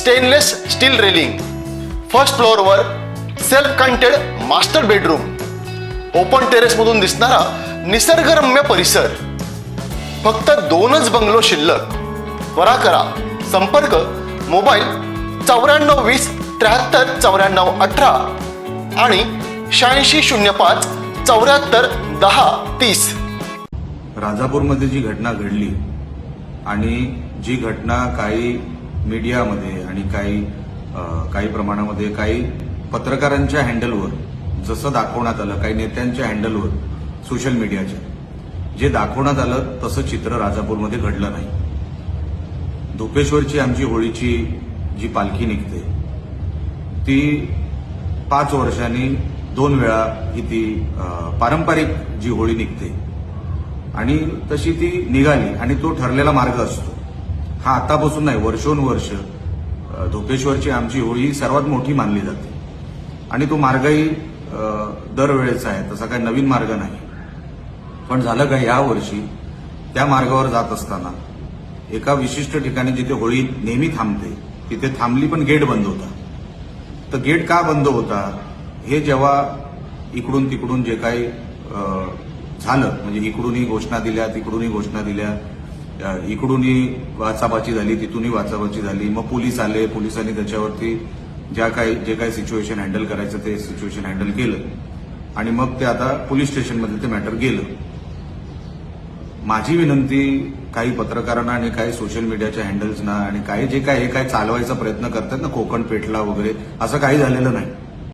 Stainless steel railing first फ्लोअरवर self contained master bedroom open टेरेसमधून दिसणारा निसर्गरम्य परिसर. फक्त दोनच बंगलो शिल्लक. त्वरा करा. संपर्क मोबाईल चौऱ्याण्णव वीस त्र्याहत्तर चौऱ्याण्णव अठरा आणि शहाऐंशी शून्य पाच चौऱ्याहत्तर दहा तीस. राजापूरमध्ये जी घटना घडली आणि जी घटना काही मीडियामध्ये आणि काही काही प्रमाणामध्ये काही पत्रकारांच्या हँडलवर जसं दाखवण्यात आलं काही नेत्यांच्या हँडलवर सोशल मीडियाच्या जे दाखवण्यात आलं तसं चित्र राजापूरमध्ये घडलं नाही. धोपेश्वरची आमची होळीची जी पालखी निघते ती पाच वर्षांनी दोन वेळा ही ती पारंपरिक जी होळी निघते आणि तशी ती निघाली आणि तो ठरलेला मार्ग असतो. हा आतापासून नाही वर्षोनुवर्ष धोकेश्वरची धोपेश्वरची आमची होळी ही सर्वात मोठी मानली जाते. आणि तो मार्गही दरवेळेचा आहे तसा काही नवीन मार्ग नाही. पण झालं का या वर्षी त्या मार्गावर जात असताना एका विशिष्ट ठिकाणी जिथे होळी नेहमी थांबते तिथे थांबली पण गेट बंद होता. तर गेट का बंद होता हे जेव्हा इकडून तिकडून जे काही झालं म्हणजे इकडूनही घोषणा दिल्या तिकडूनही घोषणा दिल्या इकडूनही वाचाबाची झाली तिथूनही वाचाबाची झाली. मग पोलीस आले पोलिसांनी त्याच्यावरती ज्या काही जे काही सिच्युएशन हँडल करायचं ते सिच्युएशन हँडल केलं. आणि मग ते आता पोलीस स्टेशनमध्ये ते मॅटर गेलं. माझी विनंती काही पत्रकारांना आणि काही सोशल मीडियाच्या हँडल्सना आणि काही जे काय हे काय चालवायचा प्रयत्न करतात ना कोकण पेटला वगैरे असं काही झालेलं नाही.